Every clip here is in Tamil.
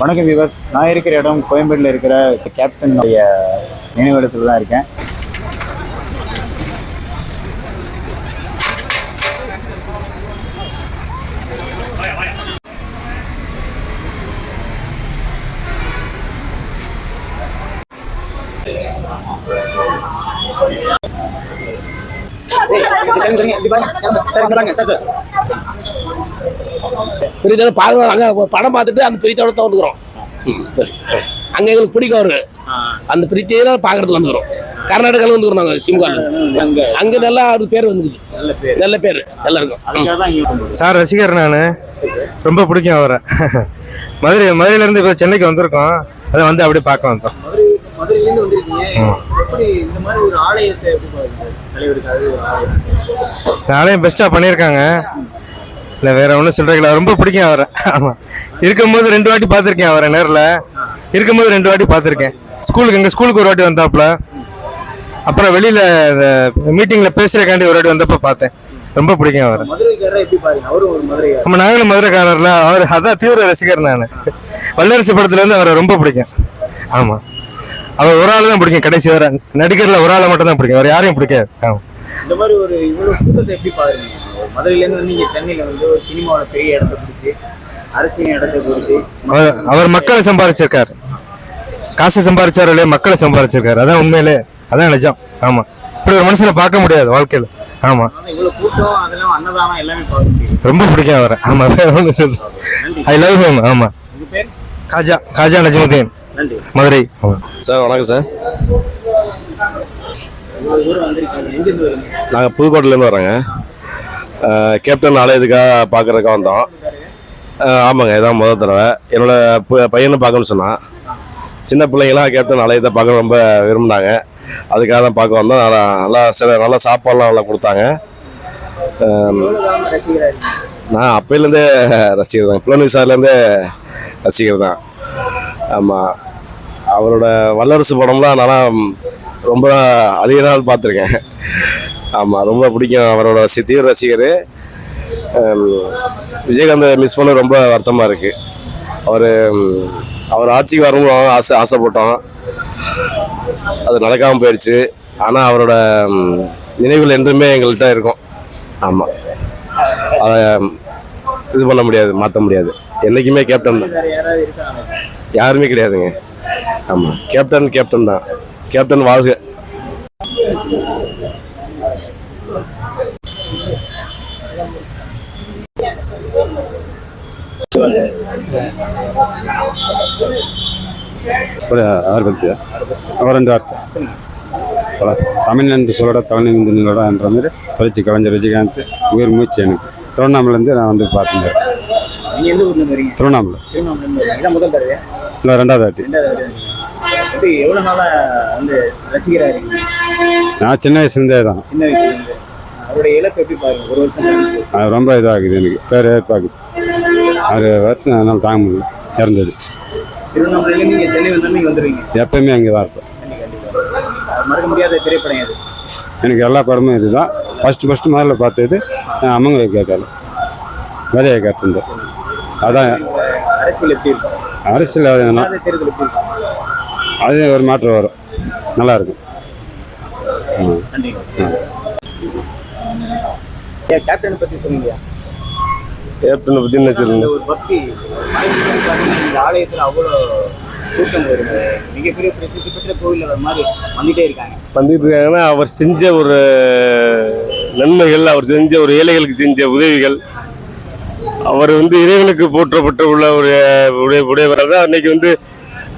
வணக்கம் விவர்ஸ் நான் இருக்கிற இடம் கோயம்பேட்டில் இருக்கிற கேப்டனுடைய நினைவிடத்தில் தான் இருக்கேன் பிரித்தோட பாதுகாப்பு அங்கே படம் பார்த்துட்டு அந்த பிரித்தோட தான் வந்துக்கிறோம். ம், சரி. அங்கே எங்களுக்கு பிடிக்கும் அவரு. அந்த பிரித்தியை தான் பார்க்கறதுக்கு வந்துக்கிறோம். கர்நாடகாவில் வந்துக்கிறோம் நாங்கள் சிம்காலில் அங்கே. அங்கே நல்லா ஒரு பேர் வந்துக்குது. நல்ல பேர். நல்ல வந்தோம். சார் ரசிகர் நான். ரொம்ப பிடிக்கும் அவரை. மதுரை மதுரையிலேருந்து இப்போ சென்னைக்கு வந்திருக்கோம். அதை வந்து அப்படியே பார்க்க வந்தோம். மதுரை மதுரையிலேருந்து வந்திருக்கீங்க. எப்படி இந்த மாதிரி ஒரு ஆலயத்தை எப்படி பாருங்க தலைவருக்காக ஒரு ஆலயம். பெஸ்ட்டாக பண்ணியிருக்காங்க. இல்லை வேற ஒன்றும் சொல்கிறீங்களா ரொம்ப பிடிக்கும் அவரை. ஆமாம் இருக்கும்போது ரெண்டு வாட்டி பார்த்துருக்கேன் அவரை நேரில். இருக்கும்போது ரெண்டு வாட்டி பார்த்துருக்கேன். ஸ்கூலுக்கு எங்கள் ஸ்கூலுக்கு ஒரு வாட்டி வந்தாப்புல. அப்புறம் வெளியில் இந்த மீட்டிங்கில் பேசுகிறக்காண்டி ஒரு வாட்டி வந்தப்போ பார்த்தேன். ரொம்ப பிடிக்கும் அவரை. நம்ம நாங்களும் மதுரைக்காரர்ல. அவர் அதான் தீவிர ரசிகர் நான். வல்லரசு படத்துல இருந்து அவரை ரொம்ப பிடிக்கும். ஆமா. அவர் ஒரு ஆள் தான் பிடிக்கும். கடைசி வர. நடிகர்ல ஒரு ஆளை மட்டும் தான் பிடிக்கும். வேற யாரையும் பிடிக்காது. ஆமா. இந்த மாதிரி ஒரு கூட்டத்தை எப்படி பாருங்க? மதுரையிலேருந்து வந்து இங்கே சென்னையில் வந்து ஒரு சினிமாவோட பெரிய இடத்த பிடிச்சி அரசியல் இடத்தை கொடுத்து அவர் அவர் மக்களை சம்பாதிச்சிருக்காரு காசு சம்பாதிச்சாரு இல்லையா மக்களை சம்பாதிச்சிருக்காரு அதான் உண்மையிலே அதான் நிஜம். ஆமா. இப்படி ஒரு மனுஷனை பார்க்க முடியாது வாழ்க்கையில. ஆமா. அதனால இவ்வளவு கூட்டம் அதெல்லாம் அன்னதானம் எல்லாமே பார்க்க முடியும் ரொம்ப பிடிக்கும் அவரை. ஆமா வேற ஒன்று சொல்லு ஐ லவ் ஹிம் ஆமா. உங்க பேர்? காஜா காஜா நஜ்முதீன் நன்றி. மதுரை. சார் வணக்கம் சார். நாங்கள் புதுக்கோட்டையிலேருந்து வரோங்க. கேப்டன் ஆலயத்துக்காக பார்க்குறதுக்காக வந்தோம் ஆமாங்க இதான் முதல் தடவை. என்னோடய ப பையனை பார்க்கணும்னு சொன்னான் சின்ன பிள்ளைங்களாம் கேப்டன் ஆலயத்தை பார்க்க ரொம்ப விரும்பினாங்க. அதுக்காக தான் பார்க்க வந்தோம். நல்லா நல்லா சில நல்லா சாப்பாடுலாம் நல்லா கொடுத்தாங்க. நான் அப்பையிலேருந்தே ரசிகர் தான் புலனி சார்லேருந்தே ரசிகர் தான் ஆமாம் அவரோட வல்லரசு படம்லாம் நான் ரொம்ப அதிக நாள் பார்த்துருக்கேன். ஆமாம் ரொம்ப பிடிக்கும் அவரோட சி- தீவிர ரசிகர் விஜயகாந்தை மிஸ் பண்ண ரொம்ப வருத்தமாக இருக்குது அவர் அவர் ஆட்சிக்கு வரணும் ஆசை ஆசைப்பட்டோம். அது நடக்காமல் போயிடுச்சு ஆனால் அவரோட நினைவுகள் என்றுமே எங்கள்கிட்ட இருக்கும். ஆமாம் அதை இது பண்ண முடியாது மாற்ற முடியாது. என்றைக்குமே கேப்டன் தான். யாருமே கிடையாதுங்க. ஆமாம் கேப்டன் கேப்டன் தான். கேப்டன் வாழ்க. ஒரு அவர் பற்றி அவர் ரெண்டு வார்த்தை தமிழ் என்று சொல்லட தமிழ் என்று நிலடா என்ற மாதிரி பயிற்சி கலைஞர் விஜயகாந்த் உயிர் மூச்சு எனக்கு. திருவண்ணாமலேருந்து நான் வந்து வரீங்க? திருவண்ணாமலை. இல்லை ரெண்டாவது வாட்டி. நான் சின்ன வயசுலேருந்தே தான். சின்ன வயசுல இருந்து அவருடைய இலக்கு எப்படி பாருங்க? ஒரு வருஷம். கழிச்சு. அது ரொம்ப இதாகுது எனக்கு. பேர் ஏற்பாக்குது அது என்னால் தாங்க முடியல. இறந்தது எப்பயுமே அங்கே தான் இருப்பேன். எனக்கு எல்லா படமும் இதுதான். ஃபஸ்ட்டு ஃபஸ்ட்டு முதல்ல பார்த்தது அம்மங்க கேட்டால விதையை கேட்டிருந்தேன். அதான் அரசியல் அது ஒரு மாற்றம் வரும். நல்லா இருக்கும். கேப்டனை பத்தி சொன்னீங்க? கேப்டனை பற்றி என்ன அந்த சொல்லணும் ஒரு பக்தி இந்த ஆலயத்துல அவ்வளோ கூட்டம் வருது. மிகப்பெரிய பிரசித்தி பெற்ற கோவில் அது மாதிரி வந்துட்டே இருக்காங்க. வந்துட்டு இருக்காங்கன்னா அவர் செஞ்ச ஒரு நன்மைகள் அவர் செஞ்ச ஒரு ஏழைகளுக்கு செஞ்ச உதவிகள் அவர் வந்து இறைவனுக்கு போற்றப்பட்ட உள்ள ஒரு உடைய உடையவர். தான் இன்னைக்கு வந்து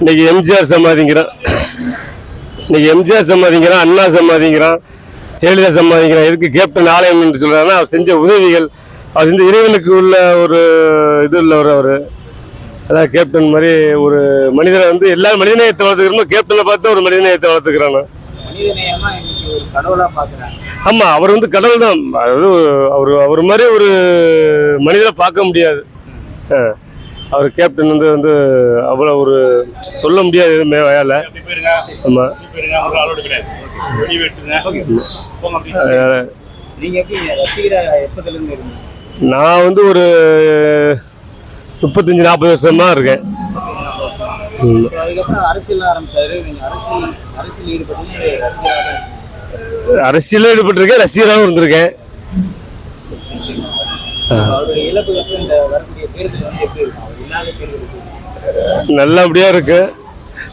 இன்னைக்கு எம்ஜிஆர் சமாதிங்கிறான். இன்னைக்கு எம்ஜிஆர் சமாதிங்கிறான் அண்ணா சமாதிங்கிறான் ஜெயலலிதா சமாதிங்கிறான். எதுக்கு கேப்டன் ஆலயம் என்று சொல்றாருன்னா அவர் செஞ்ச உதவிகள் அவர் செஞ்ச இறைவனுக்கு உள்ள ஒரு இது உள்ளவர் அவர். அதான் கேப்டன் மாதிரி ஒரு மனிதனை வந்து எல்லா மனிதநேயத்தை வளர்த்துக்கிறோமோ கேப்டனை பார்த்து ஒரு மனிதநேயத்தை வளர்த்துக்கிறானா. ஆமா அவர் வந்து கடவுள் தான். அதாவது அவர் அவர் மாதிரி ஒரு மனிதரை பார்க்க முடியாது. அவர் கேப்டன் வந்து வந்து அவ்வளோ ஒரு சொல்ல முடியாது எதுவுமே வயால. ஆமா. அதனால நீங்க எப்படி ரசிகரா எப்பத்துல இருந்து இருக்கீங்க நான் வந்து ஒரு முப்பத்தஞ்சு நாற்பது வருஷமா இருக்கேன். அரசியலில் ஈடுபட்டிருக்கேன் ரசிகராகவும் இருந்திருக்கேன்? நல்லபடியாக இருக்கு.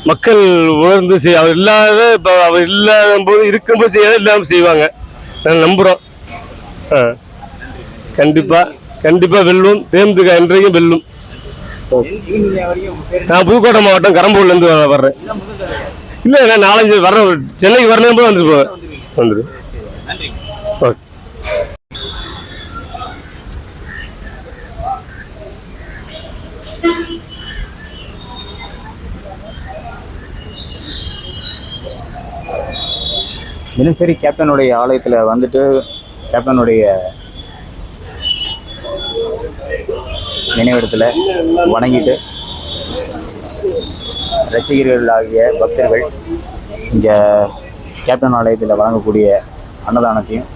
மக்கள் உணர்ந்து செய் அவர் இல்லாத இப்போ அவர் இல்லாத போது இருக்கும்போது செய்யாத இல்லாமல் செய்வாங்க. நாங்கள் நம்புகிறோம் ஆ. கண்டிப்பாக கண்டிப்பாக வெல்லும். தேமுதிக என்றைக்கும் வெல்லும். நான் புதுக்கோட்டை மாவட்டம் கரம்பூர்லேருந்து வர்றேன். இல்ல இல்லை நான் நாலஞ்சு வர சென்னைக்கு வரணும் போது வந்துட்டு போவேன் வந்துடு ஓகே. தினசரி கேப்டனுடைய ஆலயத்தில் வந்துட்டு கேப்டனுடைய நினைவிடத்தில் வணங்கிட்டு ரசிகர்கள் ஆகிய பக்தர்கள் இங்கே கேப்டன் ஆலயத்தில் வழங்கக்கூடிய அன்னதானத்தையும்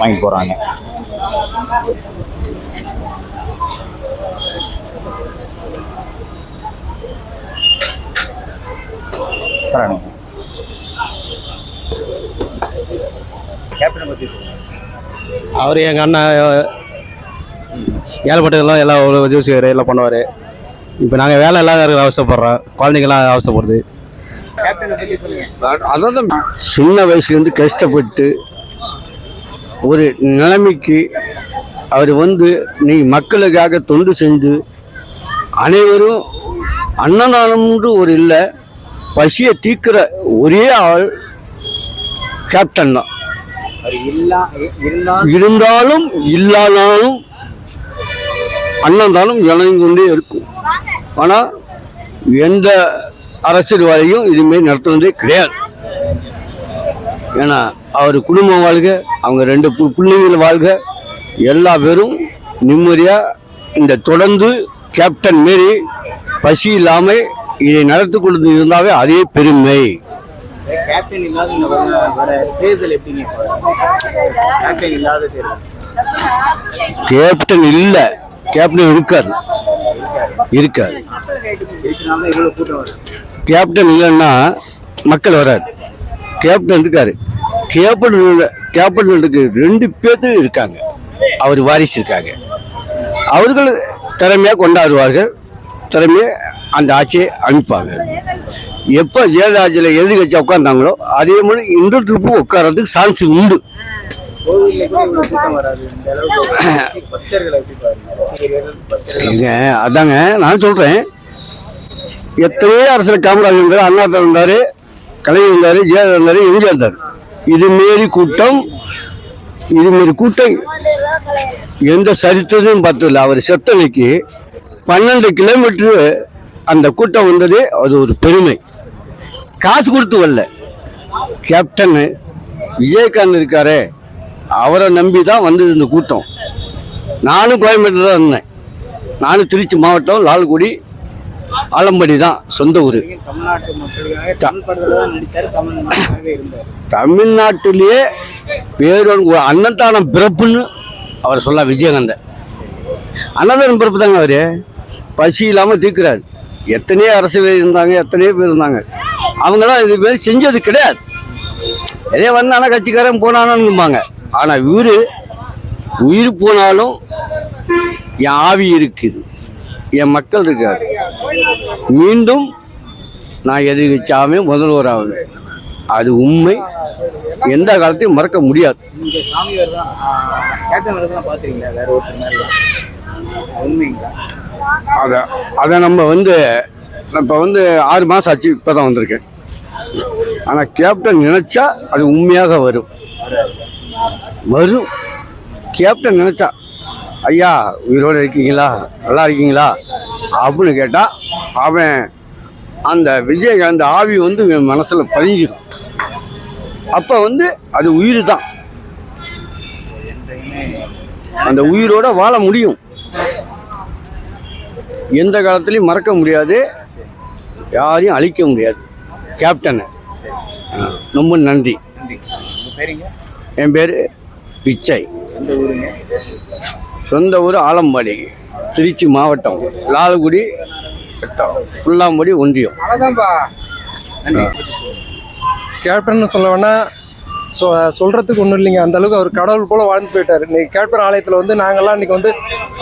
வாங்கி போகிறாங்க பரவாயில்ல கேப்டனை பற்றி சொல்லுங்கள் அவர் எங்கள் அண்ணன் ஏழைப்பட்டதெல்லாம் எல்லாம் அவ்வளோ உதவி செய்வார் எல்லாம் பண்ணுவார். இப்போ நாங்கள் வேலை இல்லாத இருக்கிற அவசரப்படுறோம். குழந்தைங்களாம் அவசரப்படுது. அதான் சின்ன வயசுலேருந்து கஷ்டப்பட்டு ஒரு நிலைமைக்கு அவர் வந்து நீ மக்களுக்காக தொண்டு செஞ்சு அனைவரும் அன்னதானம்ன்று ஒரு இல்லை பசியை தீர்க்கிற ஒரே ஆள் கேப்டன் தான். இருந்தாலும் இல்லாதாலும் அண்ணந்தாலும் இழந்து கொண்டே இருக்கும். ஆனால் எந்த அரசியல்வாதியும் இதுமாரி நடத்துனதே கிடையாது. ஏன்னா அவர் குடும்பம் வாழ்க அவங்க ரெண்டு பு- பிள்ளைகள் வாழ்க எல்லா பேரும் நிம்மதியாக இந்த தொடர்ந்து கேப்டன் மாரி பசி இல்லாமல் இதை நடத்தி கொண்டு இருந்தாவே அதே பெருமை. கேப்டன் இல்லாத இந்த வர தேர்தல் எப்படிங்க? கேப்டன் இல்லாத தேர்தல். கேப்டன் இல்லை. கேப்டன் கூட்டம் வருது. கேப்டன் இல்லைன்னா மக்கள் வராது. கேப்டன் இருக்காரு. கேப்டன் கேப்டன் இருக்கு. ரெண்டு பேர்த்து இருக்காங்க. அவர் வாரிசு இருக்காங்க. அவர்கள் திறமையாக கொண்டாடுவார்கள். திறமையாக அந்த ஆட்சியை அமைப்பாங்க எப்போ ஜெயலலிதாஜில் எதிர்கட்சி உட்காந்தாங்களோ அதே மாதிரி இந்த ட்ரிப்பு உட்கார்றதுக்கு சான்ஸ் உண்டு. அதாங்க நான் சொல்கிறேன் எத்தனையோ அரசியல் காமராஜர் இருந்தார் அண்ணா இருந்தார் கலைஞர் இருந்தார் ஜெயலலிதா இருந்தார் எம்ஜிஆர் இருந்தார் இதுமாரி கூட்டம் இதுமாரி கூட்டம் எந்த சரித்திரத்தையும் பார்த்ததில்ல அவர் செத்தனைக்கு பன்னெண்டு கிலோமீட்டரு அந்த கூட்டம் வந்தது அது ஒரு பெருமை. காசு கொடுத்து வரல. கேப்டனு விஜயகாந்த் இருக்காரே அவரை நம்பி தான் வந்தது இந்த கூட்டம். நானும் கோயம்பேட்டில் தான் இருந்தேன். நானும் திருச்சி மாவட்டம் லால்குடி ஆலம்படி தான் சொந்த ஊர். தமிழ்நாட்டிலேயே பேரோடு அன்னதானம் பிறப்புன்னு அவர் சொல்ல விஜயகாந்தன் அன்னதானம் பிறப்பு தாங்க அவர். பசி இல்லாமல் தீர்க்கிறார் எத்தனையோ அரசியல் இருந்தாங்க எத்தனையோ பேர் இருந்தாங்க. அவங்களாம் இது மாரி செஞ்சது கிடையாது. எதே வந்தானா கட்சிக்காரன் போனானும்பாங்க ஆனால் இவரு உயிர் போனாலும் என் ஆவி இருக்குது. என் மக்கள் இருக்காரு மீண்டும் நான் எதிர்கட்சாமே முதல்வர் ஆவேன். அது உண்மை. எந்த காலத்தையும் மறக்க முடியாது. மாதிரி அதை அதை நம்ம வந்து இப்போ வந்து ஆறு மாதம் ஆச்சு இப்போ தான் வந்திருக்கேன். ஆனால் கேப்டன் நினச்சா அது உண்மையாக வரும். வரும். கேப்டன் நினச்சா ஐயா உயிரோடு இருக்கீங்களா? நல்லா இருக்கீங்களா? அப்படின்னு கேட்டால் அவன் அந்த விஜயகாந்த் ஆவி வந்து மனசில் பதிஞ்சிடும் அப்போ வந்து அது உயிர் தான் அந்த உயிரோட வாழ முடியும். எந்த காலத்துலையும் மறக்க முடியாது. யாரையும் அழிக்க முடியாது. கேப்டனை. ரொம்ப நன்றி. என் பேர் பிச்சை. சொந்த ஊர் ஆலம்பாடி திருச்சி மாவட்டம் லால்குடி வட்டம் புல்லாங்குடி ஒன்றியம். கேப்டன் சொல்ல வேணா சொ சொல்கிறதுக்கு ஒன்றும் இல்லைங்க. அந்த அளவுக்கு அவர் கடவுள் போல வாழ்ந்து போயிட்டார். இன்னைக்கு கேப்டன் ஆலயத்தில் வந்து நாங்கள்லாம் இன்னைக்கு வந்து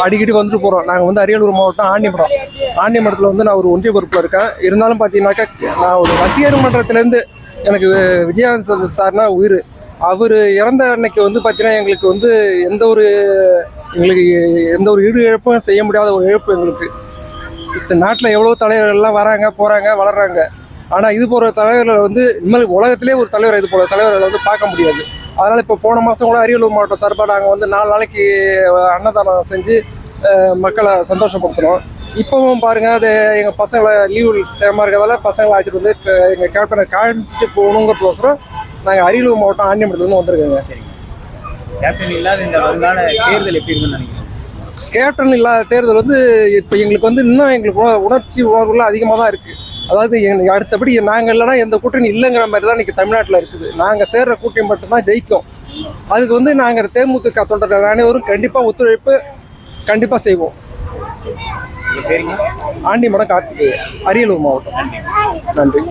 அடிக்கடி வந்துட்டு போகிறோம் நாங்கள் வந்து அரியலூர் மாவட்டம் ஆண்டிமடம் ஆண்டிமடத்தில் வந்து நான் ஒரு ஒன்றிய பொறுப்பில் இருக்கேன். இருந்தாலும் பார்த்தீங்கன்னாக்கா நான் ஒரு ரசிகர் மன்றத்துலேருந்து எனக்கு வி- விஜயகாந்த் சார்னா உயிர். அவர் இறந்த அன்னைக்கு வந்து பார்த்தீங்கன்னா எங்களுக்கு வந்து எந்த ஒரு எங்களுக்கு எந்த ஒரு ஈடு இழப்பும் செய்ய முடியாத ஒரு இழப்பு எங்களுக்கு. இந்த நாட்டில் எவ்வளோ தலைவர்கள்லாம் வராங்க போகிறாங்க வளர்கிறாங்க ஆனால் இது போகிற தலைவர்கள் வந்து இனிமேல் உலகத்திலே ஒரு தலைவர் இது போல தலைவர்களை வந்து பார்க்க முடியாது. அதனால் இப்போ போன மாதம் கூட அரியலூர் மாவட்டம் சார்பாக நாங்கள் வந்து நாலு நாளைக்கு அன்னதானம் செஞ்சு மக்களை சந்தோஷப்படுத்துகிறோம் இப்போவும் பாருங்கள் அது எங்கள் பசங்களை லீவு டைமாக இருக்கிறதால பசங்களை அழைச்சிட்டு வந்து எங்கள் கேப்டனை காமிச்சிட்டு போகணுங்கிறதுக்கோசரம் நாங்கள் அரியலூர் மாவட்டம் ஆண்டியமட்டத்துலேருந்து வந்திருக்கோங்க. கேப்டன் இல்லாத இந்த வருங்கால தேர்தல் எப்படி இருக்குன்னு நினைக்கிறீங்க? கேப்டன் இல்லாத தேர்தல் வந்து இப்போ எங்களுக்கு வந்து இன்னும் எங்களுக்கு உண- உணர்ச்சி உணர்வுலாம் அதிகமாக தான் இருக்குது அதாவது எங்களுக்கு அடுத்தபடி நாங்கள் இல்லைனா எந்த கூட்டணி இல்லைங்கிற மாதிரி தான் இன்றைக்கி தமிழ்நாட்டில் இருக்குது. நாங்கள் சேர்ற கூட்டணி மட்டும்தான் ஜெயிக்கும். அதுக்கு வந்து நாங்கள் தேமுதிக தொண்டர்கள் அனைவரும் கண்டிப்பாக ஒத்துழைப்பு கண்டிப்பாக செய்வோம். பேருங்க? ஆண்டிமடம் கார்த்திகேயன் அரியலூர் மாவட்டம். நன்றி.